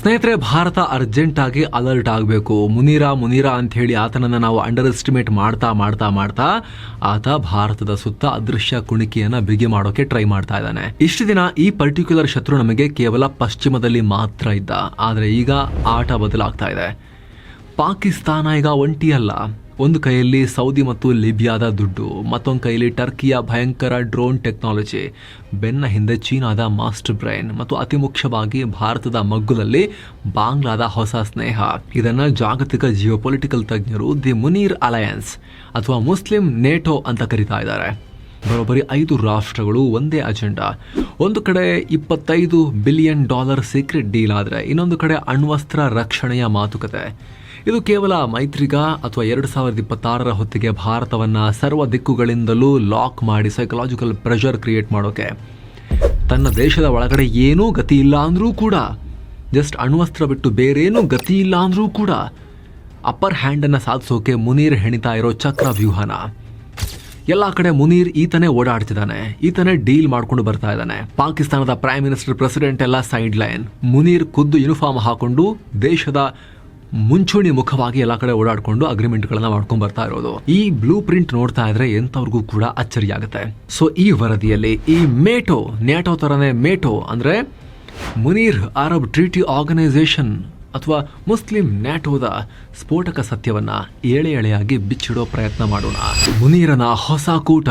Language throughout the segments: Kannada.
ಸ್ನೇಹಿತರೆ, ಭಾರತ ಅರ್ಜೆಂಟ್ ಆಗಿ ಅಲರ್ಟ್ ಆಗಬೇಕು. ಮುನೀರಾ ಮುನೀರಾ ಅಂತ ಹೇಳಿ ಆತನನ್ನು ನಾವು ಅಂಡರ್ ಎಸ್ಟಿಮೇಟ್ ಮಾಡ್ತಾ ಮಾಡ್ತಾ ಮಾಡ್ತಾ ಆತ ಭಾರತದ ಸುತ್ತ ಅದೃಶ್ಯ ಕುಣಿಕೆಯನ್ನು ಬಿಗಿ ಮಾಡೋಕೆ ಟ್ರೈ ಮಾಡ್ತಾ ಇದ್ದಾನೆ. ಇಷ್ಟು ದಿನ ಈ ಪರ್ಟಿಕ್ಯುಲರ್ ಶತ್ರು ನಮಗೆ ಕೇವಲ ಪಶ್ಚಿಮದಲ್ಲಿ ಮಾತ್ರ ಇದ್ದ. ಆದರೆ ಈಗ ಆಟ ಬದಲಾಗ್ತಾ ಇದೆ. ಪಾಕಿಸ್ತಾನ ಈಗ ಒಂಟಿ ಅಲ್ಲ ಒಂದು ಕೈಯಲ್ಲಿ ಸೌದಿ ಮತ್ತು ಲಿಬಿಯಾದ ದುಡ್ಡು, ಮತ್ತೊಂದು ಕೈಯಲ್ಲಿ ಟರ್ಕಿಯ ಭಯಂಕರ ಡ್ರೋನ್ ಟೆಕ್ನಾಲಜಿ, ಬೆನ್ನ ಹಿಂದೆ ಚೀನಾದ ಮಾಸ್ಟರ್ ಬ್ರೈನ್ ಮತ್ತು ಅತಿ ಮುಖ್ಯವಾಗಿ ಭಾರತದ ಮಗ್ಗುಲಲ್ಲಿ ಬಾಂಗ್ಲಾದ ಹೊಸ ಸ್ನೇಹ. ಇದನ್ನು ಜಾಗತಿಕ ಜಿಯೋಪೊಲಿಟಿಕಲ್ ತಜ್ಞರು ದಿ ಮುನೀರ್ ಅಲಯನ್ಸ್ ಅಥವಾ ಮುಸ್ಲಿಂ ನೇಟೋ ಅಂತ ಕರೀತಾ ಇದ್ದಾರೆ. ಬರೋಬ್ಬರಿ ಐದು ರಾಷ್ಟ್ರಗಳು ಒಂದೇ ಅಜೆಂಡಾ. ಒಂದು ಕಡೆ ಇಪ್ಪತ್ತೈದು ಬಿಲಿಯನ್ ಡಾಲರ್ ಸೀಕ್ರೆಟ್ ಡೀಲ್ ಆದರೆ ಇನ್ನೊಂದು ಕಡೆ ಅಣ್ವಸ್ತ್ರ ರಕ್ಷಣೆಯ ಮಾತುಕತೆ. ಇದು ಕೇವಲ ಮೈತ್ರಿಗ ಅಥವಾ ಎರಡು ಸಾವಿರದ ಇಪ್ಪತ್ತಾರರ ಹೊತ್ತಿಗೆ ಭಾರತವನ್ನು ಸರ್ವ ದಿಕ್ಕುಗಳಿಂದಲೂ ಲಾಕ್ ಮಾಡಿ ಸೈಕಲಾಜಿಕಲ್ ಪ್ರೆಷರ್ ಕ್ರಿಯೇಟ್ ಮಾಡೋಕೆ. ತನ್ನ ದೇಶದ ಒಳಗಡೆ ಏನೂ ಗತಿ ಇಲ್ಲ ಅಂದರೂ ಕೂಡ ಜಸ್ಟ್ ಅಣ್ವಸ್ತ್ರ ಬಿಟ್ಟು ಬೇರೇನೂ ಗತಿ ಇಲ್ಲ ಅಂದರೂ ಕೂಡ ಅಪ್ಪರ್ ಹ್ಯಾಂಡನ್ನು ಸಾಧಿಸೋಕೆ ಮುನೀರ್ ಹೆಣಿತಾ ಇರೋ ಚಕ್ರ ವ್ಯೂಹನ ಎಲ್ಲ ಕಡೆ ಮುನೀರ್ ಈತನೇ ಓಡಾಡ್ತಿದ್ದಾನೆ, ಈತನೇ ಡೀಲ್ ಮಾಡ್ಕೊಂಡು ಬರ್ತಾ ಇದ್ದಾನೆ. ಪಾಕಿಸ್ತಾನದ ಪ್ರೈಮ್ ಮಿನಿಸ್ಟರ್ ಪ್ರೆಸಿಡೆಂಟ್ ಎಲ್ಲ ಸೈಡ್ ಲೈನ್ ಮುನೀರ್ ಖುದ್ದು ಯೂನಿಫಾರ್ಮ್ ಹಾಕೊಂಡು ದೇಶದ ಮುಂಚೂಣಿ ಮುಖವಾಗಿ ಎಲ್ಲ ಕಡೆ ಓಡಾಡಿಕೊಂಡು ಅಗ್ರಿಮೆಂಟ್ಗಳನ್ನ ಮಾಡ್ಕೊಂಡು ಬರ್ತಾ ಇರೋದು. ಈ ಬ್ಲೂ ಪ್ರಿಂಟ್ ನೋಡ್ತಾ ಇದ್ರೆ ಎಂತವ್ರಿಗೂ ಕೂಡ ಅಚ್ಚರಿ ಆಗುತ್ತೆ. ಸೊ ಈ ವರದಿಯಲ್ಲಿ ಈ ಮೇಟೋ, ನ್ಯಾಟೋ ತರನೇ ಮೇಟೋ ಅಂದ್ರೆ ಮುನೀರ್ ಅರಬ್ ಟ್ರೀಟಿ ಆರ್ಗನೈಸೇಷನ್ ಅಥವಾ ಮುಸ್ಲಿಂ ನ್ಯಾಟೋದ ಸ್ಫೋಟಕ ಸತ್ಯವನ್ನ ಎಳೆ ಎಳೆಯಾಗಿ ಬಿಚ್ಚಿಡೋ ಪ್ರಯತ್ನ ಮಾಡೋಣ. ಮುನೀರನ ಹೊಸ ಕೂಟ,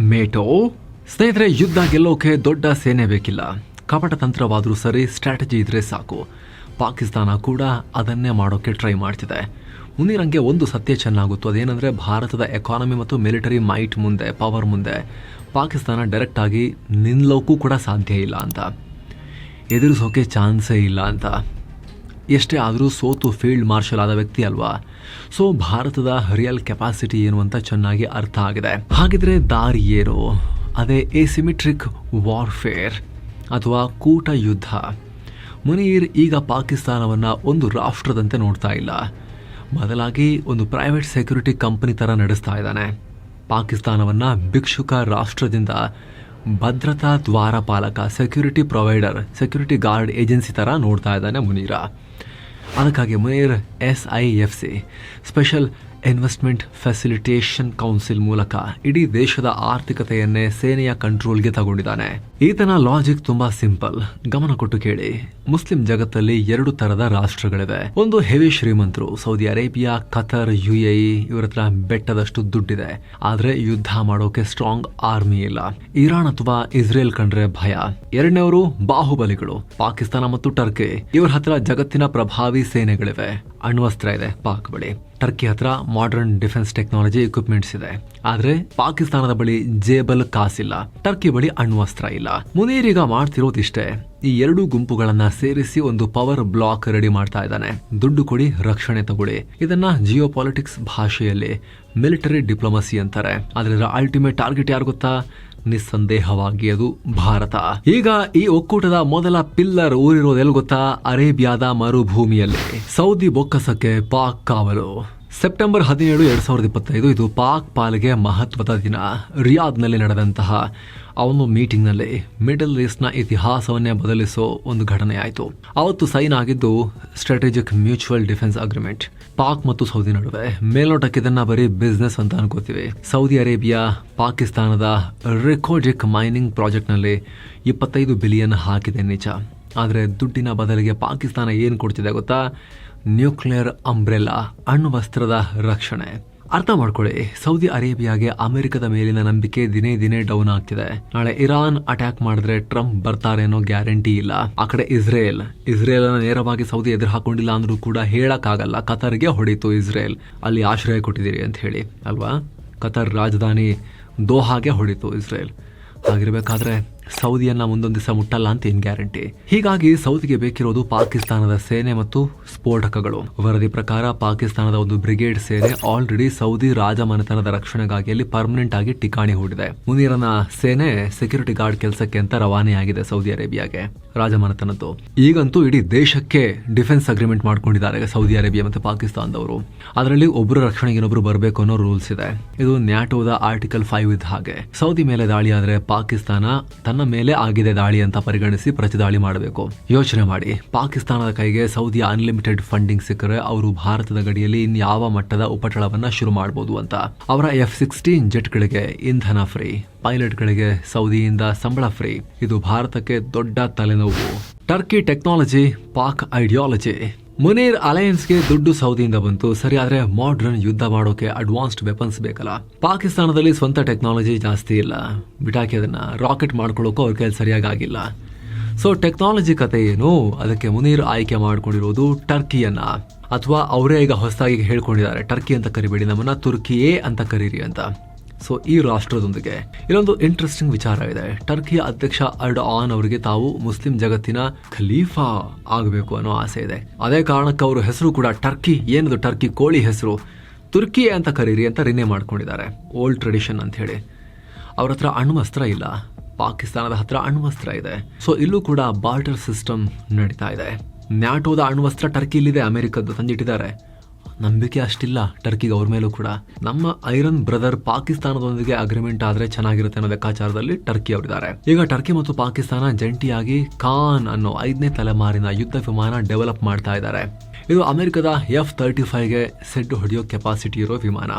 ಮೇಟೋ. ಸ್ನೇಹಿತರೆ, ಯುದ್ಧ ಗೆಲ್ಲೋಕೆ ದೊಡ್ಡ ಸೇನೆ ಬೇಕಿಲ್ಲ. ಕಪಟ ತಂತ್ರವಾದರೂ ಸರಿ ಸ್ಟ್ರಾಟಜಿ ಇದ್ರೆ ಸಾಕು. ಪಾಕಿಸ್ತಾನ ಕೂಡ ಅದನ್ನೇ ಮಾಡೋಕ್ಕೆ ಟ್ರೈ ಮಾಡ್ತಿದೆ. ಮುನೀರಂಗೆ ಒಂದು ಸತ್ಯ ಚೆನ್ನಾಗುತ್ತೋ. ಅದೇನೆಂದರೆ ಭಾರತದ ಎಕಾನಮಿ ಮತ್ತು ಮಿಲಿಟರಿ ಮೈಟ್ ಮುಂದೆ ಪವರ್ ಮುಂದೆ ಪಾಕಿಸ್ತಾನ ಡೈರೆಕ್ಟ್ ಆಗಿ ನಿಲ್ಲೋಕ್ಕೂ ಕೂಡ ಸಾಧ್ಯ ಇಲ್ಲ ಅಂತ. ಎದುರಿಸೋಕೆ ಚಾನ್ಸೇ ಇಲ್ಲ ಅಂತ. ಎಷ್ಟೇ ಆದರೂ ಸೋತು ಫೀಲ್ಡ್ ಮಾರ್ಷಲ್ ಆದ ವ್ಯಕ್ತಿ ಅಲ್ವಾ? ಸೊ ಭಾರತದ ರಿಯಲ್ ಕೆಪಾಸಿಟಿ ಏನು ಅಂತ ಚೆನ್ನಾಗಿ ಅರ್ಥ ಆಗಿದೆ. ಹಾಗಿದ್ರೆ ದಾರಿ ಏನು? ಅದೇ ಎಸಿಮಿಟ್ರಿಕ್ ವಾರ್ಫೇರ್ ಅಥವಾ ಕೂಟ ಯುದ್ಧ. ಮುನೀರ್ ಈಗ ಪಾಕಿಸ್ತಾನವನ್ನು ಒಂದು ರಾಷ್ಟ್ರದಂತೆ ನೋಡ್ತಾ ಇಲ್ಲ. ಬದಲಾಗಿ ಒಂದು ಪ್ರೈವೇಟ್ ಸೆಕ್ಯೂರಿಟಿ ಕಂಪನಿ ಥರ ನಡೆಸ್ತಾ ಇದ್ದಾನೆ. ಪಾಕಿಸ್ತಾನವನ್ನು ಭಿಕ್ಷುಕ ರಾಷ್ಟ್ರದಿಂದ ಭದ್ರತಾ ದ್ವಾರಪಾಲಕ security provider security guard agency ಥರ ನೋಡ್ತಾ ಇದ್ದಾನೆ ಮುನೀರ. ಅದಕ್ಕಾಗಿ Munir S I F C special investment facilitation council ಮೂಲಕ ಇಡೀ ದೇಶದ ಆರ್ಥಿಕತೆಯನ್ನೇ ಸೇನೆಯ ಕಂಟ್ರೋಲ್ಗೆ ತಗೊಂಡಿದ್ದಾನೆ. ಈತನ ಲಾಜಿಕ್ ತುಂಬಾ ಸಿಂಪಲ್ ಗಮನ ಕೊಟ್ಟು ಕೇಳಿ. ಮುಸ್ಲಿಂ ಜಗತ್ತಲ್ಲಿ ಎರಡು ತರದ ರಾಷ್ಟ್ರಗಳಿವೆ. ಒಂದು ಹೆವಿ ಶ್ರೀಮಂತರು ಸೌದಿ ಅರೇಬಿಯಾ ಖತರ್ ಯುಎಇ ಇವರ ಹತ್ರ ಬೆಟ್ಟದಷ್ಟು ದುಡ್ಡಿದೆ. ಆದ್ರೆ ಯುದ್ಧ ಮಾಡೋಕೆ ಸ್ಟ್ರಾಂಗ್ ಆರ್ಮಿ ಇಲ್ಲ. ಇರಾನ್ ಅಥವಾ ಇಸ್ರೇಲ್ ಕಂಡ್ರೆ ಭಯ. ಎರಡನೇವರು ಬಾಹುಬಲಿಗಳು, ಪಾಕಿಸ್ತಾನ ಮತ್ತು ಟರ್ಕಿ. ಇವರ ಹತ್ರ ಜಗತ್ತಿನ ಪ್ರಭಾವಿ ಸೇನೆಗಳಿವೆ. ಅಣ್ವಸ್ತ್ರ ಇದೆ, ಪಾಕ್ ಬಳಿ. ಟರ್ಕಿ ಹತ್ರ ಮಾಡರ್ನ್ ಡಿಫೆನ್ಸ್ ಟೆಕ್ನಾಲಜಿ ಇಕ್ವಿಪ್ಮೆಂಟ್ಸ್ ಇದೆ. ಆದ್ರೆ ಪಾಕಿಸ್ತಾನದ ಬಳಿ ಜೇಬಲ್ ಕಾಸಿಲ್ಲ ಟರ್ಕಿ ಬಳಿ ಅಣ್ವಸ್ತ್ರ ಇಲ್ಲ. ಮುನೀರೀಗ ಮಾಡ್ತಿರೋದಿಷ್ಟೇ. ಈ ಎರಡೂ ಗುಂಪುಗಳನ್ನ ಸೇರಿಸಿ ಒಂದು ಪವರ್ ಬ್ಲಾಕ್ ರೆಡಿ ಮಾಡ್ತಾ ಇದ್ದಾನೆ. ದುಡ್ಡು ಕೊಡಿ, ರಕ್ಷಣೆ ತಗೊಳ್ಳಿ. ಇದನ್ನ ಜಿಯೋ ಪಾಲಿಟಿಕ್ಸ್ ಭಾಷೆಯಲ್ಲಿ ಮಿಲಿಟರಿ ಡಿಪ್ಲೊಮಸಿ ಅಂತಾರೆ. ಅದರ ಅಲ್ಟಿಮೇಟ್ ಟಾರ್ಗೆಟ್ ಯಾರು ಗೊತ್ತಾ? ನಿಸ್ಸಂದೇಹವಾಗಿ ಅದು ಭಾರತ. ಈಗ ಈ ಒಕ್ಕೂಟದ ಮೊದಲ ಪಿಲ್ಲರ್ ಊರಿರೋದು ಎಲ್ಲಿ ಗೊತ್ತಾ? ಅರೇಬಿಯಾದ ಮರುಭೂಮಿಯಲ್ಲಿ. ಸೌದಿ ಬೊಕ್ಕಸಕ್ಕೆ ಪಾಕ್ ಕಾವಲು. ಸೆಪ್ಟೆಂಬರ್ ಹದಿನೇಳು, ಎರಡ್ ಸಾವಿರದ ಇಪ್ಪತ್ತೈದು, ಇದು ಪಾಕ್ ಪಾಲಿಗೆ ಮಹತ್ವದ ದಿನ. ರಿಯಾದ್ನಲ್ಲಿ ನಡೆದಂತಹ ಅವನು ಒಂದು ಮೀಟಿಂಗ್ನಲ್ಲಿ ಮಿಡಲ್ ಈಸ್ಟ್ನ ಇತಿಹಾಸವನ್ನೇ ಬದಲಿಸೋ ಒಂದು ಘಟನೆ ಆಯಿತು ಅವತ್ತು ಸೈನ್ ಆಗಿದ್ದು strategic mutual defence agreement. Pak ಮತ್ತು ಸೌದಿ ನಡುವೆ. ಮೇಲ್ನೋಟಕ್ಕೆ ಇದನ್ನ ಬರೀ ಬಿಸ್ನೆಸ್ ಅಂತ ಅನ್ಕೋತೀವಿ. ಸೌದಿ ಅರೇಬಿಯಾ, ಪಾಕಿಸ್ತಾನದ ರೆಕೋಜಿಕ್ ಮೈನಿಂಗ್ ಪ್ರಾಜೆಕ್ಟ್ನಲ್ಲಿ ಇಪ್ಪತ್ತೈದು ಬಿಲಿಯನ್ ಹಾಕಿದೆ ನಿಜ. ಆದರೆ ದುಡ್ಡಿನ ಬದಲಿಗೆ ಪಾಕಿಸ್ತಾನ ಏನು ಕೊಡ್ತಿದೆ ಗೊತ್ತಾ? ನ್ಯೂಕ್ಲಿಯರ್ ಅಂಬ್ರೆಲಾ ಅಣ್ವಸ್ತ್ರದ ರಕ್ಷಣೆ. ಅರ್ಥ ಮಾಡ್ಕೊಳ್ಳಿ. ಸೌದಿ ಅರೇಬಿಯಾಗೆ ಅಮೆರಿಕದ ಮೇಲಿನ ನಂಬಿಕೆ ದಿನೇ ದಿನೇ ಡೌನ್ ಆಗ್ತಿದೆ. ನಾಳೆ ಇರಾನ್ ಅಟ್ಯಾಕ್ ಮಾಡಿದ್ರೆ ಟ್ರಂಪ್ ಬರ್ತಾರೆ ಅನ್ನೋ ಗ್ಯಾರಂಟಿ ಇಲ್ಲ. ಆ ಕಡೆ ಇಸ್ರೇಲ್. ಇಸ್ರೇಲ್ ನೇರವಾಗಿ ಸೌದಿ ಎದುರು ಹಾಕೊಂಡಿಲ್ಲ ಅಂದ್ರೂ ಕೂಡ ಹೇಳಕ್ಕಾಗಲ್ಲ. ಕತರ್ಗೆ ಹೊಡಿತು ಇಸ್ರೇಲ್. ಅಲ್ಲಿ ಆಶ್ರಯ ಕೊಟ್ಟಿದ್ದೀರಿ ಅಂತ ಹೇಳಿ. ಅಲ್ವಾ? ಕತರ್ ರಾಜಧಾನಿ ದೋಹಾಗೆ ಹೊಡಿತು ಇಸ್ರೇಲ್. ಹಾಗಿರ್ಬೇಕಾದ್ರೆ ಸೌದಿಯನ್ನ ಮುಂದೊಂದು ದಿವಸ ಮುಟ್ಟಲ್ಲ ಅಂತ ಏನ್ ಗ್ಯಾರಂಟಿ? ಹೀಗಾಗಿ ಸೌದಿಗೆ ಬೇಕಿರೋದು ಪಾಕಿಸ್ತಾನದ ಸೇನೆ ಮತ್ತು ಸ್ಫೋಟಕಗಳು. ವರದಿ ಪ್ರಕಾರ ಪಾಕಿಸ್ತಾನದ ಒಂದು ಬ್ರಿಗೇಡ್ ಸೇನೆ ಆಲ್ರೆಡಿ ಸೌದಿ ರಾಜಮನೆತನದ ರಕ್ಷಣೆಗಾಗಿ ಅಲ್ಲಿ ಪರ್ಮನೆಂಟ್ ಆಗಿ ಠಿಕಾಣಿ ಹೂಡಿದೆ. ಮುನೀರನ ಸೇನೆ ಸೆಕ್ಯೂರಿಟಿ ಗಾರ್ಡ್ ಕೆಲಸಕ್ಕೆ ಅಂತ ರವಾನೆಯಾಗಿದೆ ಸೌದಿ ಅರೇಬಿಯಾಗೆ. ರಾಜಮನೆತನದ್ದು. ಈಗಂತೂ ಇಡೀ ದೇಶಕ್ಕೆ ಡಿಫೆನ್ಸ್ ಅಗ್ರಿಮೆಂಟ್ ಮಾಡ್ಕೊಂಡಿದ್ದಾರೆ ಸೌದಿ ಅರೇಬಿಯಾ ಮತ್ತು ಪಾಕಿಸ್ತಾನದವರು. ಅದರಲ್ಲಿ ಒಬ್ಬರು ರಕ್ಷಣೆಗೆ ಇನ್ನೊಬ್ರು ಬರಬೇಕು ಅನ್ನೋ ರೂಲ್ಸ್ ಇದೆ. ಇದು ನ್ಯಾಟೋದ ಆರ್ಟಿಕಲ್ ಫೈವ್ ಇದ್ದ ಹಾಗೆ. ಸೌದಿ ಮೇಲೆ ದಾಳಿ ಆದರೆ ಪಾಕಿಸ್ತಾನ ತನ್ನ ಮೇಲೆ ಆಗಿದೆ ದಾಳಿ ಅಂತ ಪರಿಗಣಿಸಿ ಪ್ರತಿದಾಳಿ ಮಾಡಬೇಕು. ಯೋಚನೆ ಮಾಡಿ. ಪಾಕಿಸ್ತಾನದ ಕೈಗೆ ಸೌದಿಯ ಅನ್ಲಿಮಿಟೆಡ್ ಫಂಡಿಂಗ್ ಸಿಕ್ಕರೆ ಅವರು ಭಾರತದ ಗಡಿಯಲ್ಲಿ ಇನ್ಯಾವ ಮಟ್ಟದ ಉಪಟಳವನ್ನ ಶುರು ಮಾಡಬಹುದು ಅಂತ. ಅವರ ಎಫ್ ಸಿಕ್ಸ್ಟೀನ್ ಜೆಟ್ಗಳಿಗೆ ಇಂಧನ ಫ್ರೀ. ಪೈಲಟ್ಗಳಿಗೆ ಸೌದಿಯಿಂದ ಸಂಬಳ ಫ್ರೀ. ಇದು ಭಾರತಕ್ಕೆ ದೊಡ್ಡ ತಲೆನೋವು. Turkey technology, Pak ideology. Munir ಅಲಯನ್ಸ್ಗೆ ದುಡ್ಡು ಸೌದಿಯಿಂದ ಬಂತು. ಸರಿ ಆದ್ರೆ ಮಾಡ್ರನ್ ಯುದ್ಧ ಮಾಡೋಕೆ ಅಡ್ವಾನ್ಸ್ಡ್ ವೆಪನ್ಸ್ ಬೇಕಲ್ಲ. ಪಾಕಿಸ್ತಾನದಲ್ಲಿ ಸ್ವಂತ ಟೆಕ್ನಾಲಜಿ ಜಾಸ್ತಿ ಇಲ್ಲ. ಬಿಟಾಕಿ ಅದನ್ನ ರಾಕೆಟ್ ಮಾಡ್ಕೊಳ್ಳೋಕೆ ಅವ್ರ ಕೈಲಿ ಸರಿಯಾಗಿ ಆಗಿಲ್ಲ. ಸೊ ಟೆಕ್ನಾಲಜಿ ಕತೆ ಏನು? ಅದಕ್ಕೆ ಮುನೀರ್ ಆಯ್ಕೆ ಮಾಡ್ಕೊಂಡಿರೋದು ಟರ್ಕಿಯನ್ನ. ಅಥವಾ ಅವರೇ ಈಗ ಹೊಸದಾಗಿ ಹೇಳ್ಕೊಂಡಿದ್ದಾರೆ. ಟರ್ಕಿ ಅಂತ ಕರಿಬೇಡಿ, ನಮ್ಮನ್ನ ತುರ್ಕಿಯೇ ಅಂತ ಕರೀರಿ ಅಂತ. ಸೊ ಈ ರಾಷ್ಟ್ರದೊಂದಿಗೆ ಇಲ್ಲೊಂದು ಇಂಟ್ರೆಸ್ಟಿಂಗ್ ವಿಚಾರ ಇದೆ ಟರ್ಕಿಯ ಅಧ್ಯಕ್ಷ ಅರ್ಡ್ ಆನ್ ಅವರಿಗೆ ತಾವು ಮುಸ್ಲಿಂ ಜಗತ್ತಿನ ಖಲೀಫಾ ಆಗಬೇಕು ಅನ್ನೋ ಆಸೆ ಇದೆ. ಅದೇ ಕಾರಣಕ್ಕೆ ಅವರು ಹೆಸರು ಕೂಡ ಟರ್ಕಿ ಏನದು ಟರ್ಕಿ ಕೋಳಿ ಹೆಸರು? ತುರ್ಕಿ ಅಂತ ಕರೀರಿ ಅಂತ ರಿನೇ ಮಾಡ್ಕೊಂಡಿದ್ದಾರೆ. ಓಲ್ಡ್ ಟ್ರೆಡಿಷನ್ ಅಂತ ಹೇಳಿ. ಅವ್ರ ಹತ್ರ ಅಣ್ವಸ್ತ್ರ ಇಲ್ಲ. ಪಾಕಿಸ್ತಾನದ ಹತ್ರ ಅಣ್ವಸ್ತ್ರ ಇದೆ. ಸೊ ಇಲ್ಲೂ ಕೂಡ ಬಾರ್ಟರ್ ಸಿಸ್ಟಮ್ ನಡೀತಾ ಇದೆ. ನ್ಯಾಟೋದ ಅಣ್ವಸ್ತ್ರ ಟರ್ಕಿಲಿದೆ ಅಮೆರಿಕದ್ದು ತಂದಿಟ್ಟಿದ್ದಾರೆ. ನಂಬಿಕೆ ಅಷ್ಟಿಲ್ಲ ಟರ್ಕಿಗೆ ಅವ್ರ ಮೇಲೂ ಕೂಡ. ನಮ್ಮ ಐರನ್ ಬ್ರದರ್ ಪಾಕಿಸ್ತಾನದೊಂದಿಗೆ ಅಗ್ರಿಮೆಂಟ್ ಆದ್ರೆ ಚೆನ್ನಾಗಿರುತ್ತೆ ಅನ್ನೋ ಲೆಕ್ಕಾಚಾರದಲ್ಲಿ ಟರ್ಕಿ ಅವರಿದ್ದಾರೆ. ಈಗ ಟರ್ಕಿ ಮತ್ತು ಪಾಕಿಸ್ತಾನ ಜಂಟಿಯಾಗಿ ಖಾನ್ ಅನ್ನೋ ಐದನೇ ತಲೆಮಾರಿನ ಯುದ್ಧ ವಿಮಾನ ಡೆವಲಪ್ ಮಾಡ್ತಾ ಇದ್ದಾರೆ. ಇದು ಅಮೆರಿಕದ ಎಫ್ ತರ್ಟಿ ಫೈವ್ಗೆ ಸೆಡ್ ಹೊಡೆಯೋ ಕೆಪಾಸಿಟಿ ಇರೋ ವಿಮಾನ.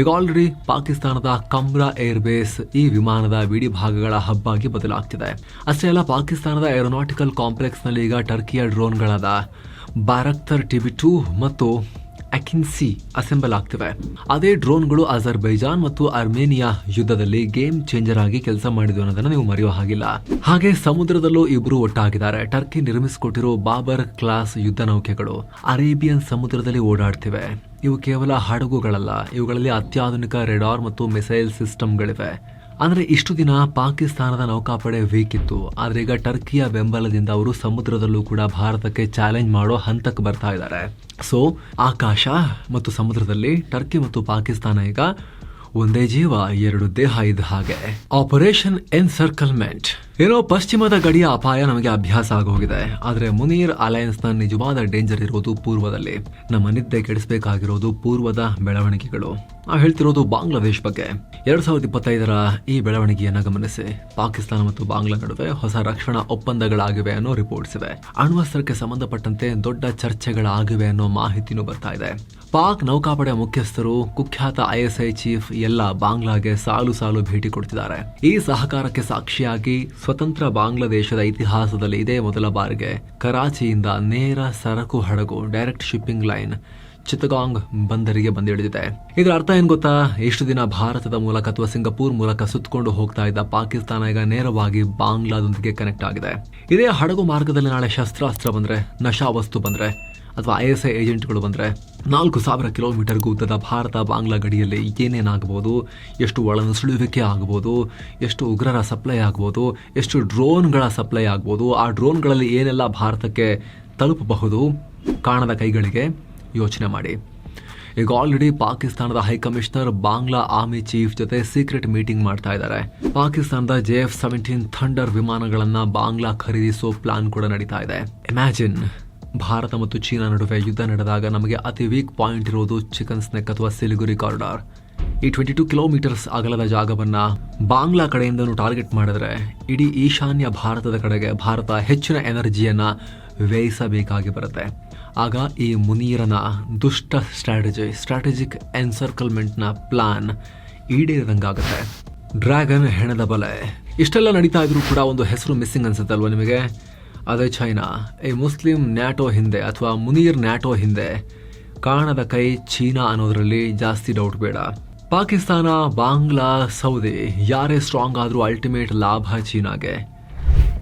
ಈಗ ಆಲ್ರೆಡಿ ಪಾಕಿಸ್ತಾನದ ಕಮ್ರಾ ಏರ್ ಬೇಸ್ ಈ ವಿಮಾನದ ಬಿಡಿ ಭಾಗಗಳ ಹಬ್ ಆಗಿ ಬದಲಾಗ್ತಿದೆ. ಅಷ್ಟೇ ಅಲ್ಲ, ಪಾಕಿಸ್ತಾನದ ಏರೋನಾಟಿಕಲ್ ಕಾಂಪ್ಲೆಕ್ಸ್ನಲ್ಲಿ ಈಗ ಟರ್ಕಿಯ ಡ್ರೋನ್ಗಳಾದ ಬಾರಕ್ತರ್ ಟಿಬಿ ಟೂ ಮತ್ತು ಅಕಿನ್ಸಿ ಅಸೆಂಬಲ್ ಆಗ್ತಿವೆ. ಅದೇ ಡ್ರೋನ್ಗಳು ಅಜರ್ಬೈಜಾನ್ ಮತ್ತು ಅರ್ಮೇನಿಯಾ ಯುದ್ಧದಲ್ಲಿ ಗೇಮ್ ಚೇಂಜರ್ ಆಗಿ ಕೆಲಸ ಮಾಡಿದ್ವು ಅನ್ನೋದನ್ನ ನೀವು ಮರೆಯೋ ಹಾಗಿಲ್ಲ. ಹಾಗೆ ಸಮುದ್ರದಲ್ಲೂ ಇಬ್ರು ಒಟ್ಟಾಗಿದ್ದಾರೆ. ಟರ್ಕಿ ನಿರ್ಮಿಸಿಕೊಟ್ಟಿರೋ ಬಾಬರ್ ಕ್ಲಾಸ್ ಯುದ್ಧ ನೌಕೆಗಳು ಅರೇಬಿಯನ್ ಸಮುದ್ರದಲ್ಲಿ ಓಡಾಡ್ತಿವೆ. ಇವು ಕೇವಲ ಹಡಗುಗಳಲ್ಲ, ಇವುಗಳಲ್ಲಿ ಅತ್ಯಾಧುನಿಕ ರೆಡಾರ್ ಮತ್ತು ಮಿಸೈಲ್ ಸಿಸ್ಟಮ್ಗಳಿವೆ. ಅಂದ್ರೆ ಇಷ್ಟು ದಿನ ಪಾಕಿಸ್ತಾನದ ನೌಕಾಪಡೆ ವೀಕ್ ಇತ್ತು. ಆದರೆ ಈಗ ಟರ್ಕಿಯ ಬೆಂಬಲದಿಂದ ಅವರು ಸಮುದ್ರದಲ್ಲೂ ಕೂಡ ಭಾರತಕ್ಕೆ ಚಾಲೆಂಜ್ ಮಾಡೋ ಹಂತಕ್ಕೆ ಬರ್ತಾ ಇದ್ದಾರೆ. ಸೊ ಆಕಾಶ ಮತ್ತು ಸಮುದ್ರದಲ್ಲಿ ಟರ್ಕಿ ಮತ್ತು ಪಾಕಿಸ್ತಾನ ಈಗ ಒಂದೇ ಜೀವ, ಎರಡು ದೇಹ ಇದ್ದ ಹಾಗೆ. ಆಪರೇಷನ್ ಎನ್ಸರ್ಕಲ್ಮೆಂಟ್ ಏನೋ ಪಶ್ಚಿಮದ ಗಡಿಯ ಅಪಾಯ ನಮಗೆ ಅಭ್ಯಾಸ ಆಗೋಗಿದೆ. ಆದ್ರೆ ಮುನೀರ್ ಅಲಯನ್ಸ್ನ ನಿಜವಾದ ಡೇಂಜರ್ ಇರೋದು ಪೂರ್ವದಲ್ಲಿ. ನಮ್ಮ ನಿದ್ದೆ ಕೆಡಿಸಬೇಕಾಗಿರೋದು ಪೂರ್ವದ ಬೆಳವಣಿಗೆಗಳು. ನಾವು ಹೇಳ್ತಿರೋದು ಬಾಂಗ್ಲಾದೇಶ್ ಬಗ್ಗೆ. ಎರಡ್ ಸಾವಿರದ ಇಪ್ಪತ್ತೈದರ ಈ ಬೆಳವಣಿಗೆಯನ್ನ ಗಮನಿಸಿ ಪಾಕಿಸ್ತಾನ ಮತ್ತು ಬಾಂಗ್ಲಾ ನಡುವೆ ಹೊಸ ರಕ್ಷಣಾ ಒಪ್ಪಂದಗಳಾಗಿವೆ ಅನ್ನೋ ರಿಪೋರ್ಟ್ಸ್ ಇವೆ ಅಣ್ವಸ್ತ್ರಕ್ಕೆ ಸಂಬಂಧಪಟ್ಟಂತೆ ದೊಡ್ಡ ಚರ್ಚೆಗಳಾಗಿವೆ ಅನ್ನೋ ಮಾಹಿತಿನೂ ಬರ್ತಾ ಇದೆ. ಪಾಕ್ ನೌಕಾಪಡೆ ಮುಖ್ಯಸ್ಥರು, ಕುಖ್ಯಾತ ಐಎಸ್ಐ ಚೀಫ್ ಎಲ್ಲ ಬಾಂಗ್ಲಾಗೆ ಸಾಲು ಸಾಲು ಭೇಟಿ ಕೊಡ್ತಿದ್ದಾರೆ. ಈ ಸಹಕಾರಕ್ಕೆ ಸಾಕ್ಷಿಯಾಗಿ ಸ್ವತಂತ್ರ ಬಾಂಗ್ಲಾದೇಶದ ಇತಿಹಾಸದಲ್ಲಿ ಇದೇ ಮೊದಲ ಬಾರಿಗೆ ಕರಾಚಿಯಿಂದ ನೇರ ಸರಕು ಹಡಗು ಡೈರೆಕ್ಟ್ ಶಿಪ್ಪಿಂಗ್ ಲೈನ್ ಚಿತ್ತಗಾಂಗ್ ಬಂದರಿಗೆ ಬಂದಿಳಿದಿದೆ. ಇದರ ಅರ್ಥ ಏನ್ ಗೊತ್ತಾ? ಇಷ್ಟು ದಿನ ಭಾರತದ ಮೂಲಕ ಅಥವಾ ಸಿಂಗಪೂರ್ ಮೂಲಕ ಸುತ್ತಕೊಂಡು ಹೋಗ್ತಾ ಇದ್ದ ಪಾಕಿಸ್ತಾನ ಈಗ ನೇರವಾಗಿ ಬಾಂಗ್ಲಾದೊಂದಿಗೆ ಕನೆಕ್ಟ್ ಆಗಿದೆ. ಇದೇ ಹಡಗು ಮಾರ್ಗದಲ್ಲಿ ನಾಳೆ ಶಸ್ತ್ರಾಸ್ತ್ರ ಬಂದ್ರೆ ನಶಾ ವಸ್ತು ಬಂದ್ರೆ ಅಥವಾ ಐ ಎಸ್ ಐ ಏಜೆಂಟ್ಗಳು ಬಂದರೆ ನಾಲ್ಕು ಸಾವಿರ ಕಿಲೋಮೀಟರ್ ಉದ್ದದ ಭಾರತ ಬಾಂಗ್ಲಾ ಗಡಿಯಲ್ಲಿ ಏನೇನಾಗಬಹುದು, ಎಷ್ಟು ಒಳನುಸುಳುವಿಕೆ ಆಗ್ಬೋದು ಎಷ್ಟು ಉಗ್ರರ ಸಪ್ಲೈ ಆಗ್ಬೋದು ಎಷ್ಟು ಡ್ರೋನ್ಗಳ ಸಪ್ಲೈ ಆಗ್ಬೋದು ಆ ಡ್ರೋನ್ಗಳಲ್ಲಿ ಏನೆಲ್ಲ ಭಾರತಕ್ಕೆ ತಲುಪಬಹುದು ಕಾಣದ ಕೈಗಳಿಗೆ ಯೋಚನೆ ಮಾಡಿ. ಈಗ ಆಲ್ರೆಡಿ ಪಾಕಿಸ್ತಾನದ high commissioner Bangla army chief ಜೊತೆ ಸೀಕ್ರೆಟ್ ಮೀಟಿಂಗ್ ಮಾಡ್ತಾ ಇದ್ದಾರೆ. ಪಾಕಿಸ್ತಾನದ ಜೆ ಎಫ್ ಸೆವೆಂಟೀನ್ ಥಂಡರ್ ವಿಮಾನಗಳನ್ನು ಬಾಂಗ್ಲಾ ಖರೀದಿಸೋ ಪ್ಲಾನ್ ಕೂಡ ನಡೀತಾ ಇದೆ. ಇಮ್ಯಾಜಿನ್ ಭಾರತ ಮತ್ತು ಚೀನಾ ನಡುವೆ ಯುದ್ಧ ನಡೆದಾಗ ನಮಗೆ ಅತಿ ವೀಕ್ ಪಾಯಿಂಟ್ ಇರೋದು ಚಿಕನ್ ಸ್ನೆಕ್ ಅಥವಾ ಸಿಲಿಗುರಿ ಕಾರಿಡಾರ್ ಈ ಟ್ವೆಂಟಿ ಟೂ ಕಿಲೋಮೀಟರ್ಸ್ ಅಗಲದ ಜಾಗವನ್ನು ಬಾಂಗ್ಲಾ ಕಡೆಯಿಂದ ಟಾರ್ಗೆಟ್ ಮಾಡಿದ್ರೆ ಇಡೀ ಈಶಾನ್ಯ ಭಾರತದ ಕಡೆಗೆ ಭಾರತ ಹೆಚ್ಚಿನ ಎನರ್ಜಿಯನ್ನು ವ್ಯಯಿಸಬೇಕಾಗಿ ಬರುತ್ತೆ. ಆಗ ಈ ಮುನೀರನ ದುಷ್ಟ ಸ್ಟ್ರಾಟಜಿ ಸ್ಟ್ರಾಟಜಿಕ್ ಎನ್ಸರ್ಕಲ್ಮೆಂಟ್ನ ಪ್ಲಾನ್ ಈಡೇರಿದಂಗಾಗುತ್ತೆ. ಡ್ರ್ಯಾಗನ್ ಹೆಣದ ಬಲೆ. ಇಷ್ಟೆಲ್ಲ ನಡೀತಾ ಇದ್ರೂ ಕೂಡ ಒಂದು ಹೆಸರು ಮಿಸ್ಸಿಂಗ್ ಅನ್ಸುತ್ತಲ್ವ ನಿಮಗೆ? ಅದೇ ಚೈನಾ. ಈ ಮುಸ್ಲಿಂ ನ್ಯಾಟೋ ಹಿಂದೆ ಅಥವಾ ಮುನೀರ್ ನ್ಯಾಟೋ ಹಿಂದೆ ಕಾಣದ ಕೈ ಚೀನಾ ಅನ್ನೋದ್ರಲ್ಲಿ ಜಾಸ್ತಿ ಡೌಟ್ ಬೇಡ. ಪಾಕಿಸ್ತಾನ, ಬಾಂಗ್ಲಾ, ಸೌದಿ ಯಾರೇ ಸ್ಟ್ರಾಂಗ್ ಆದರೂ ಅಲ್ಟಿಮೇಟ್ ಲಾಭ ಚೀನಾಗೆ.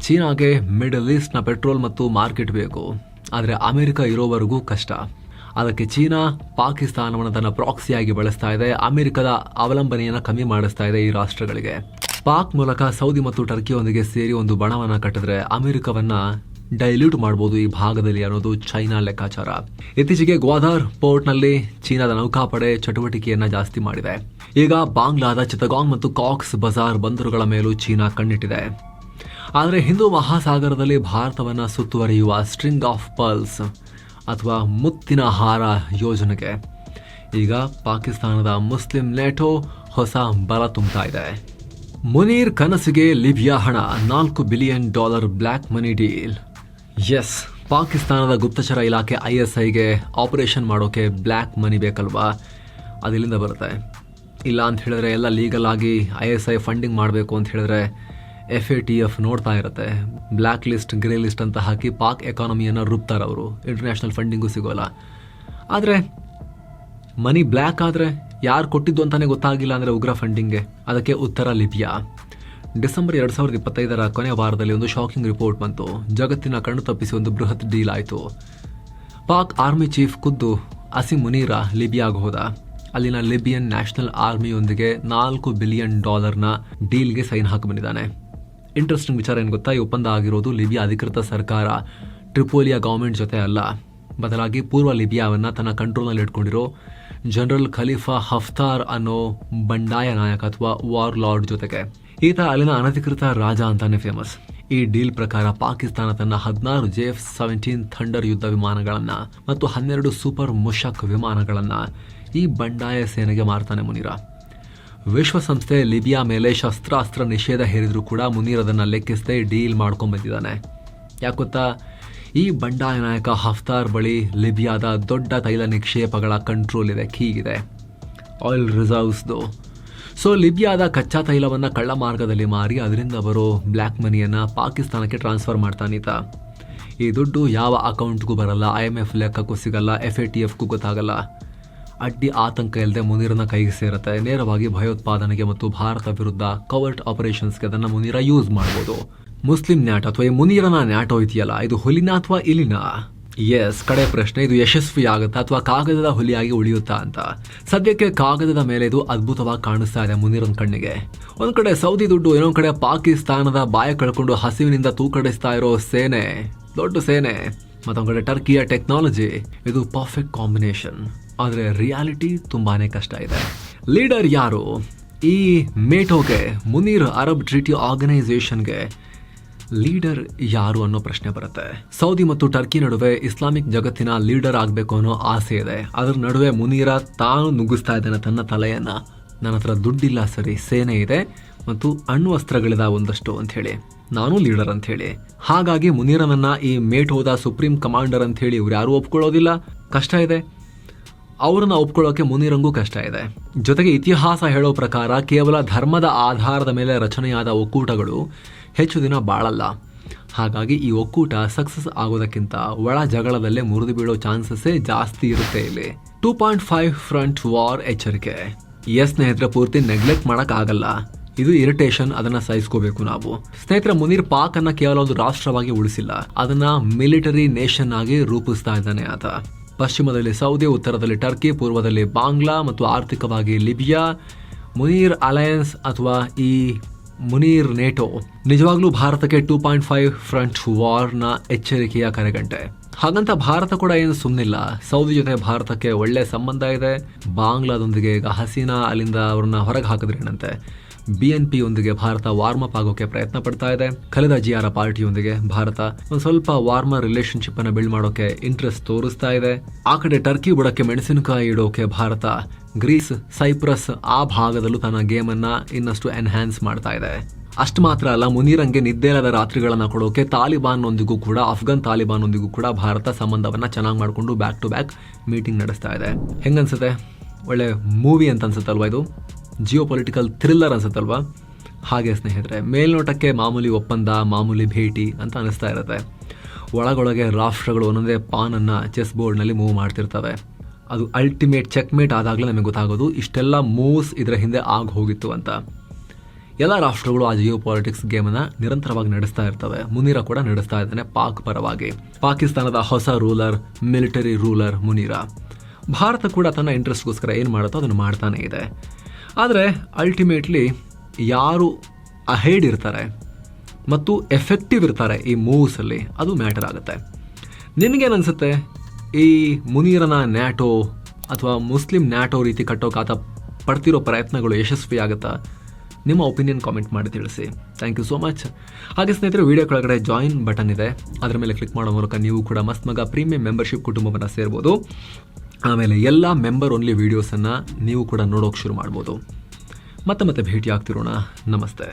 ಚೀನಾಗೆ ಮಿಡಲ್ ಈಸ್ಟ್ನ ಪೆಟ್ರೋಲ್ ಮತ್ತು ಮಾರ್ಕೆಟ್ ಬೇಕು. ಆದರೆ ಅಮೆರಿಕ ಇರೋವರೆಗೂ ಕಷ್ಟ. ಅದಕ್ಕೆ ಚೀನಾ ಪಾಕಿಸ್ತಾನವನ್ನು ತನ್ನ ಪ್ರಾಕ್ಸಿಯಾಗಿ ಬಳಸ್ತಾ ಇದೆ, ಅಮೆರಿಕದ ಅವಲಂಬನೆಯನ್ನು ಕಮ್ಮಿ ಮಾಡಿಸ್ತಾ ಇದೆ ಈ ರಾಷ್ಟ್ರಗಳಿಗೆ. ಪಾಕ್ ಮೂಲಕ ಸೌದಿ ಮತ್ತು ಟರ್ಕಿಯೊಂದಿಗೆ ಸೇರಿ ಒಂದು ಬಣವನ್ನು ಕಟ್ಟಿದ್ರೆ ಅಮೆರಿಕವನ್ನ ಡೈಲ್ಯೂಟ್ ಮಾಡಬಹುದು ಈ ಭಾಗದಲ್ಲಿ ಅನ್ನೋದು ಚೈನಾ ಲೆಕ್ಕಾಚಾರ. ಇತ್ತೀಚೆಗೆ ಗ್ವಾದಾರ್ ಪೋರ್ಟ್ನಲ್ಲಿ ಚೀನಾದ ನೌಕಾಪಡೆ ಚಟುವಟಿಕೆಯನ್ನ ಜಾಸ್ತಿ ಮಾಡಿದೆ. ಈಗ ಬಾಂಗ್ಲಾದ ಚಿತ್ತಗಾಂಗ್ ಮತ್ತು ಕಾಕ್ಸ್ ಬಜಾರ್ ಬಂದರುಗಳ ಮೇಲೂ ಚೀನಾ ಕಣ್ಣಿಟ್ಟಿದೆ. ಆದರೆ ಹಿಂದೂ ಮಹಾಸಾಗರದಲ್ಲಿ ಭಾರತವನ್ನ ಸುತ್ತುವರಿಯುವ ಸ್ಟ್ರಿಂಗ್ ಆಫ್ ಪರ್ಲ್ಸ್ ಅಥವಾ ಮುತ್ತಿನ ಹಾರ ಯೋಜನೆಗೆ. ಈಗ ಪಾಕಿಸ್ತಾನದ ಮುಸ್ಲಿಂ ನೆಟೋ ಹೊಸ ಬಲ ತುಂಬ್ತಾ ಇದೆ. ಮುನೀರ್ ಕನಸಿಗೆ ಲಿಬಿಯಾ ಹಣ, ನಾಲ್ಕು billion dollar black money deal. Yes, ಪಾಕಿಸ್ತಾನದ ಗುಪ್ತಚರ ಇಲಾಖೆ ಐ ಎಸ್ ಐಗೆ ಆಪರೇಷನ್ ಮಾಡೋಕೆ ಬ್ಲ್ಯಾಕ್ ಮನಿ ಬೇಕಲ್ವಾ? ಅದಿಲ್ಲಿಂದ ಬರುತ್ತೆ. ಇಲ್ಲ ಅಂತ ಹೇಳಿದ್ರೆ ಎಲ್ಲ ಲೀಗಲ್ ಆಗಿ ಐ ಎಸ್ ಐ ಫಂಡಿಂಗ್ ಮಾಡಬೇಕು ಅಂತ ಹೇಳಿದ್ರೆ ಎಫ್ ಎ ಟಿ ಎಫ್ ನೋಡ್ತಾ ಇರುತ್ತೆ. ಬ್ಲ್ಯಾಕ್ ಲಿಸ್ಟ್, ಗ್ರೇ ಲಿಸ್ಟ್ ಅಂತ ಹಾಕಿ ಪಾಕ್ ಎಕಾನಮಿಯನ್ನು ರುಬ್ತಾರೆ ಅವರು. ಇಂಟರ್ನ್ಯಾಷನಲ್ ಫಂಡಿಂಗು ಸಿಗೋಲ್ಲ. ಆದರೆ ಮನಿ ಬ್ಲ್ಯಾಕ್ ಆದರೆ ಯಾರು ಕೊಟ್ಟಿದ್ದು ಅಂತಲೇ ಗೊತ್ತಾಗಿಲ್ಲ ಅಂದರೆ ಉಗ್ರ ಫಂಡಿಂಗ್ಗೆ. ಅದಕ್ಕೆ ಉತ್ತರ ಲಿಬಿಯಾ. ಡಿಸೆಂಬರ್ ಎರಡು ಸಾವಿರದ ಇಪ್ಪತ್ತೈದರ ಕೊನೆಯ ವಾರದಲ್ಲಿ ಒಂದು ಶಾಕಿಂಗ್ ರಿಪೋರ್ಟ್ ಬಂತು. ಜಗತ್ತಿನ ಕಣ್ಣು ತಪ್ಪಿಸಿ ಒಂದು ಬೃಹತ್ ಡೀಲ್ ಆಯಿತು. ಪಾಕ್ ಆರ್ಮಿ ಚೀಫ್ ಖುದ್ದು ಅಸಿಂ ಮುನೀರಾ ಲಿಬಿಯಾಗ ಹೋದ. ಅಲ್ಲಿನ ಲಿಬಿಯನ್ ನ್ಯಾಷನಲ್ ಆರ್ಮಿಯೊಂದಿಗೆ ನಾಲ್ಕು ಬಿಲಿಯನ್ ಡಾಲರ್ನ ಡೀಲ್ಗೆ ಸೈನ್ ಹಾಕಿ ಬಂದಿದ್ದಾನೆ. ಇಂಟ್ರೆಸ್ಟಿಂಗ್ ವಿಚಾರ ಏನು ಗೊತ್ತಾ? ಈ ಒಪ್ಪಂದ ಆಗಿರೋದು ಲಿಬಿಯಾ ಅಧಿಕೃತ ಸರ್ಕಾರ, ಟ್ರಿಪೋಲಿಯಾ ಗೌರ್ಮೆಂಟ್ ಜೊತೆ ಅಲ್ಲ. ಬದಲಾಗಿ ಪೂರ್ವ ಲಿಬಿಯಾವನ್ನು ತನ್ನ ಕಂಟ್ರೋಲ್ನಲ್ಲಿ ಇಟ್ಕೊಂಡಿರೋ ಜನರಲ್ ಖಲೀಫಾ ಹಫ್ತಾರ್ ಅನ್ನೋ ಬಂಡಾಯ ನಾಯಕ ಅಥವಾ ವಾರ್ ಲಾರ್ಡ್ ಜೊತೆಗೆ. ಈತ ಅಲ್ಲಿನ ಅನಧಿಕೃತ ರಾಜ ಅಂತಾನೆ ಫೇಮಸ್ ಈ ಡೀಲ್ ಪ್ರಕಾರ ಪಾಕಿಸ್ತಾನ ತನ್ನ ಹದಿನಾರು ಜೆಫ್ ಸೆವೆಂಟೀನ್ ಥಂಡರ್ ಯುದ್ಧ ವಿಮಾನಗಳನ್ನ ಮತ್ತು ಹನ್ನೆರಡು ಸೂಪರ್ ಮುಷಕ್ ವಿಮಾನಗಳನ್ನ ಈ ಬಂಡಾಯ ಸೇನೆಗೆ ಮಾರ್ತಾನೆ ಮುನೀರ. ವಿಶ್ವಸಂಸ್ಥೆ ಲಿಬಿಯಾ ಮೇಲೆ ಶಸ್ತ್ರಾಸ್ತ್ರ ನಿಷೇಧ ಹೇರಿದ್ರು ಕೂಡ ಮುನೀರ್ ಅದನ್ನ ಲೆಕ್ಕಿಸದೆ ಡೀಲ್ ಮಾಡ್ಕೊಂಡ್ಬಂದಿದ್ದಾನೆ ಯಾಕೊತ್ತಾ ಈ ಬಂಡಾಯ ನಾಯಕ ಹಫ್ತಾರ್ ಬಳಿ ಲಿಬಿಯಾದ ದೊಡ್ಡ ತೈಲ ನಿಕ್ಷೇಪಗಳ ಕಂಟ್ರೋಲ್ ಇದೆ ಕೀಗಿದೆ ಆಯಿಲ್ ರಿಸರ್ವ್ಸ್ದು ಸೊ ಲಿಬಿಯಾದ ಕಚ್ಚಾ ತೈಲವನ್ನು ಕಳ್ಳ ಮಾರ್ಗದಲ್ಲಿ ಮಾರಿ ಅದರಿಂದ ಬರೋ ಬ್ಲ್ಯಾಕ್ ಮನಿಯನ್ನು ಪಾಕಿಸ್ತಾನಕ್ಕೆ ಟ್ರಾನ್ಸ್ಫರ್ ಮಾಡ್ತಾನೀತ ಈ ದುಡ್ಡು ಯಾವ ಅಕೌಂಟ್ಗೂ ಬರಲ್ಲ ಐ ಎಂ ಎಫ್ ಲೆಕ್ಕಕ್ಕೂ ಸಿಗಲ್ಲ ಎಫ್ ಎ ಟಿ ಎಫ್ಗೂ ಗೊತ್ತಾಗಲ್ಲ. ಅಡ್ಡಿ ಆತಂಕ ಇಲ್ಲದೆ ಮುನೀರನ ಕೈಗೆ ಸೇರುತ್ತೆ. ನೇರವಾಗಿ ಭಯೋತ್ಪಾದನೆಗೆ ಮತ್ತು ಭಾರತ ವಿರುದ್ಧ ಕವರ್ಟ್ ಆಪರೇಷನ್ಸ್ಗೆ ಅದನ್ನು ಮುನೀರ ಯೂಸ್ ಮಾಡ್ಬೋದು. ಮುಸ್ಲಿಂ ನ್ಯಾಟೋ ಅಥವಾ ಈ ಮುನೀರನ ನ್ಯಾಟೋ ಇದೆಯಲ್ಲ ಇದು ಹುಲಿನ ಅಥವಾ ಇಲಿನ? ಎಸ್ ಕಡೆ ಪ್ರಶ್ನೆ, ಇದು ಯಶಸ್ವಿ ಆಗುತ್ತಾ ಅಥವಾ ಕಾಗದದ ಹುಲಿಯಾಗಿ ಉಳಿಯುತ್ತಾ ಅಂತ. ಸದ್ಯಕ್ಕೆ ಕಾಗದದ ಮೇಲೆ ಇದು ಅದ್ಭುತವಾಗಿ ಕಾಣಿಸ್ತಾ ಇದೆ ಮುನಿರನ್ ಕಣ್ಣಿಗೆ. ಒಂದ್ ಕಡೆ ಸೌದಿ ದುಡ್ಡು, ಇನ್ನೊಂದ್ ಕಡೆ ಪಾಕಿಸ್ತಾನದ ಬಾಯ ಕಳ್ಕೊಂಡು ಹಸಿವಿನಿಂದ ತೂಕಡಿಸ್ತಾ ಇರೋ ಸೇನೆ. ದೊಡ್ಡ ಸೇನೆ. ಮತ್ತೊಂದ್ ಕಡೆ ಟರ್ಕಿಯ ಟೆಕ್ನಾಲಜಿ. ಇದು ಪರ್ಫೆಕ್ಟ್ ಕಾಂಬಿನೇಷನ್ ಆದ್ರೆ ರಿಯಾಲಿಟಿ ತುಂಬಾನೇ ಕಷ್ಟ ಇದೆ. ಲೀಡರ್ ಯಾರು? ಈ ಮೇಟೋಗೆ, ಮುನೀರ್ ಅರಬ್ ಟ್ರೀಟಿ ಆರ್ಗನೈಸೇಷನ್ಗೆ ಲೀಡರ್ ಯಾರು ಅನ್ನೋ ಪ್ರಶ್ನೆ ಬರುತ್ತೆ. ಸೌದಿ ಮತ್ತು ಟರ್ಕಿ ನಡುವೆ ಇಸ್ಲಾಮಿಕ್ ಜಗತ್ತಿನ ಲೀಡರ್ ಆಗಬೇಕು ಅನ್ನೋ ಆಸೆ ಇದೆ. ಅದರ ನಡುವೆ ಮುನೀರ ತಾನು ನುಗ್ಗಿಸ್ತಾ ಇದ್ದಾನೆ ತನ್ನ ತಲೆಯನ್ನ. ನನ್ನ ಹತ್ರ ದುಡ್ಡಿಲ್ಲ ಸರಿ, ಸೇನೆ ಇದೆ ಮತ್ತು ಅಣ್ವಸ್ತ್ರಗಳಿದ ಒಂದಷ್ಟು ಅಂತ ಹೇಳಿ. ನಾನು ಲೀಡರ್ ಅಂತ ಹೇಳಿ. ಹಾಗಾಗಿ ಮುನೀರನನ್ನ ಈ ಮೇಟ್ ಹೋದ ಸುಪ್ರೀಂ ಕಮಾಂಡರ್ ಅಂತ ಹೇಳಿ ಇವ್ರು ಯಾರು ಒಪ್ಕೊಳ್ಳೋದಿಲ್ಲ. ಕಷ್ಟ ಇದೆ. ಅವರನ್ನ ಒಪ್ಕೊಳ್ಳೋಕೆ ಮುನಿರಂಗೂ ಕಷ್ಟ ಇದೆ. ಜೊತೆಗೆ ಇತಿಹಾಸ ಹೇಳೋ ಪ್ರಕಾರ ಕೇವಲ ಧರ್ಮದ ಆಧಾರದ ಮೇಲೆ ರಚನೆಯಾದ ಒಕ್ಕೂಟಗಳು ಹೆಚ್ಚು ದಿನ ಬಾಳಲ್ಲ. ಹಾಗಾಗಿ ಈ ಒಕ್ಕೂಟ ಸಕ್ಸಸ್ ಆಗೋದಕ್ಕಿಂತ ಒಳ ಜಗಳದಲ್ಲೇ ಮುರಿದು ಬೀಳೋ ಚಾನ್ಸಸ್ಸೇ ಜಾಸ್ತಿ ಇರುತ್ತೆ ಇಲ್ಲಿ. Two point five front war ಎಚ್ಚರಿಕೆ. ಎಸ್ ಸ್ನೇಹಿತರ, ಪೂರ್ತಿ ನೆಗ್ಲೆಕ್ಟ್ ಮಾಡಕ್ ಆಗಲ್ಲ ಇದು ಇರಿಟೇಷನ್ ಅದನ್ನ ಸಹಿಸ್ಕೋಬೇಕು ನಾವು. ಸ್ನೇಹಿತರ, ಮುನೀರ್ ಪಾಕ್ ಅನ್ನ ಕೇವಲ ಒಂದು ರಾಷ್ಟ್ರವಾಗಿ ಉಳಿಸಿಲ್ಲ. ಅದನ್ನ ಮಿಲಿಟರಿ ನೇಷನ್ ಆಗಿ ರೂಪಿಸ್ತಾ ಇದ್ದಾನೆ ಆತ. ಪಶ್ಚಿಮದಲ್ಲಿ ಸೌದಿ, ಉತ್ತರದಲ್ಲಿ ಟರ್ಕಿ, ಪೂರ್ವದಲ್ಲಿ ಬಾಂಗ್ಲಾ ಮತ್ತು ಆರ್ಥಿಕವಾಗಿ ಲಿಬಿಯಾ, ಮುನೀರ್ ಅಲಯನ್ಸ್ ಅಥವಾ ಈ ಮುನೀರ್ ನೇಟೋ ನಿಜವಾಗ್ಲೂ ಭಾರತಕ್ಕೆ ಟೂ ಪಾಯಿಂಟ್ ಫೈವ್ ಫ್ರಂಟ್ ವಾರ್ನ ಎಚ್ಚರಿಕೆಯ ಕರೆಗಂಟೆ. ಹಾಗಂತ ಭಾರತ ಕೂಡ ಏನು ಸುಮ್ಮನಿಲ್ಲ ಸೌದಿ ಜೊತೆ ಭಾರತಕ್ಕೆ ಒಳ್ಳೆ ಸಂಬಂಧ ಇದೆ. ಬಾಂಗ್ಲಾದೊಂದಿಗೆ ಈಗ ಹಸೀನಾ ಅಲ್ಲಿಂದ ಅವ್ರನ್ನ ಹೊರಗೆ ಹಾಕಿದ್ರೇನಂತೆ. ಬಿ ಎನ್ ಪಿಯೊಂದಿಗೆ ಭಾರತ ವಾರ್ಮ್ ಅಪ್ ಆಗೋಕೆ ಪ್ರಯತ್ನ ಪಡ್ತಾ ಇದೆ. ಕಳೆದ ಜಿ ಆರ್ ಪಾರ್ಟಿಯೊಂದಿಗೆ ಭಾರತ ಒಂದು ಸ್ವಲ್ಪ ವಾರ್ಮರ್ ರಿಲೇಶನ್ಶಿಪ್ ಅನ್ನು ಬಿಲ್ಡ್ ಮಾಡೋಕೆ ಇಂಟ್ರೆಸ್ಟ್ ತೋರಿಸ್ತಾ ಇದೆ. ಆ ಕಡೆ ಟರ್ಕಿ ಬುಡಕ್ಕೆ ಮೆಣಸಿನಕಾಯಿ ಇಡೋಕೆ ಭಾರತ ಗ್ರೀಸ್ ಸೈಪ್ರಸ್ ಆ ಭಾಗದಲ್ಲೂ ತನ್ನ ಗೇಮ್ ಅನ್ನ ಇನ್ನಷ್ಟು ಎನ್ಹ್ಯಾನ್ಸ್ ಮಾಡ್ತಾ ಇದೆ. ಅಷ್ಟು ಮಾತ್ರ ಅಲ್ಲ, ಮುನಿರಂಗೆ ನಿದ್ದೆ ಇಲ್ಲದ ರಾತ್ರಿಗಳನ್ನ ಕೊಡೋಕೆ ತಾಲಿಬಾನ್ನೊಂದಿಗೂ ಕೂಡ ಅಫ್ಘಾನ್ ತಾಲಿಬಾನ್ನೊಂದಿಗೂ ಕೂಡ ಭಾರತ ಸಂಬಂಧವನ್ನು ಚೆನ್ನಾಗಿ ಮಾಡಿಕೊಂಡು ಬ್ಯಾಕ್ ಟು ಬ್ಯಾಕ್ ಮೀಟಿಂಗ್ ನಡೆಸ್ತಾ ಇದೆ. ಹೆಂಗನ್ಸುತ್ತೆ? ಒಳ್ಳೆ ಮೂವಿ ಅಂತ ಅನ್ಸುತ್ತಲ್ವಾ ಇದು? ಜಿಯೋ ಪೊಲಿಟಿಕಲ್ ಥ್ರಿಲ್ಲರ್ ಅನ್ಸುತ್ತಲ್ವಾ? ಹಾಗೆ ಸ್ನೇಹಿತರೆ, ಮೇಲ್ನೋಟಕ್ಕೆ ಮಾಮೂಲಿ ಒಪ್ಪಂದ, ಮಾಮೂಲಿ ಭೇಟಿ ಅಂತ ಅನಿಸ್ತಾ ಇರುತ್ತೆ. ಒಳಗೊಳಗೆ ರಾಷ್ಟ್ರಗಳು ಒಂದೊಂದೇ ಪಾನನ್ನು ಚೆಸ್ ಬೋರ್ಡ್ನಲ್ಲಿ ಮೂವ್ ಮಾಡ್ತಿರ್ತವೆ. ಅದು ಅಲ್ಟಿಮೇಟ್ ಚೆಕ್ಮೇಟ್ ಆದಾಗಲೇ ನಮಗೆ ಗೊತ್ತಾಗೋದು, ಇಷ್ಟೆಲ್ಲ ಮೂವ್ಸ್ ಇದರ ಹಿಂದೆ ಆಗಿ ಹೋಗಿತ್ತು ಅಂತ. ಎಲ್ಲ ರಾಷ್ಟ್ರಗಳು ಆ ಜಿಯೋ ಪಾಲಿಟಿಕ್ಸ್ ಗೇಮನ್ನು ನಿರಂತರವಾಗಿ ನಡೆಸ್ತಾ ಇರ್ತವೆ. ಮುನೀರ ಕೂಡ ನಡೆಸ್ತಾ ಇದ್ದಾನೆ ಪಾಕ್ ಪರವಾಗಿ. ಪಾಕಿಸ್ತಾನದ ಹೊಸ ರೂಲರ್, ಮಿಲಿಟರಿ ರೂಲರ್ ಮುನೀರ. ಭಾರತ ಕೂಡ ತನ್ನ ಇಂಟ್ರೆಸ್ಟ್ಗೋಸ್ಕರ ಏನು ಮಾಡುತ್ತೋ ಅದನ್ನು ಮಾಡ್ತಾನೆ ಇದೆ. ಆದರೆ ಅಲ್ಟಿಮೇಟ್ಲಿ ಯಾರು ಅಹೇಡ್ ಇರ್ತಾರೆ ಮತ್ತು ಎಫೆಕ್ಟಿವ್ ಇರ್ತಾರೆ ಈ ಮೂವ್ಸಲ್ಲಿ ಅದು ಮ್ಯಾಟರ್ ಆಗುತ್ತೆ. ನಿಮಗೇನನ್ಸುತ್ತೆ ಈ ಮುನೀರನ ನ್ಯಾಟೋ ಅಥವಾ ಮುಸ್ಲಿಂ ನ್ಯಾಟೋ ರೀತಿ ಕಟ್ಟೋಕಾತ ಪಡ್ತಿರೋ ಪ್ರಯತ್ನಗಳು ಯಶಸ್ವಿ ಆಗುತ್ತಾ? ನಿಮ್ಮ ಒಪಿನಿಯನ್ ಕಾಮೆಂಟ್ ಮಾಡಿ ತಿಳಿಸಿ. ಥ್ಯಾಂಕ್ ಯು ಸೋ ಮಚ್ ಹಾಗೆ ಸ್ನೇಹಿತರೆ ವಿಡಿಯೋ ಕೆಳಗಡೆ ಜಾಯಿನ್ ಬಟನ್ ಇದೆ. ಅದರ ಮೇಲೆ ಕ್ಲಿಕ್ ಮಾಡೋ ಮೂಲಕ ನೀವು ಕೂಡ ಮಸ್ತ್ ಮಗ ಪ್ರೀಮಿಯಂ ಮೆಂಬರ್ಶಿಪ್ ಕುಟುಂಬವನ್ನು ಸೇರ್ಬೋದು. ಆಮೇಲೆ ಎಲ್ಲ ಮೆಂಬರ್ ಓನ್ಲಿ ವೀಡಿಯೋಸನ್ನು ನೀವು ಕೂಡ ನೋಡೋಕೆ ಶುರು ಮಾಡ್ಬೋದು. ಮತ್ತೆ ಮತ್ತೆ ಭೇಟಿ ಆಗ್ತಿರೋಣ ನಮಸ್ತೆ.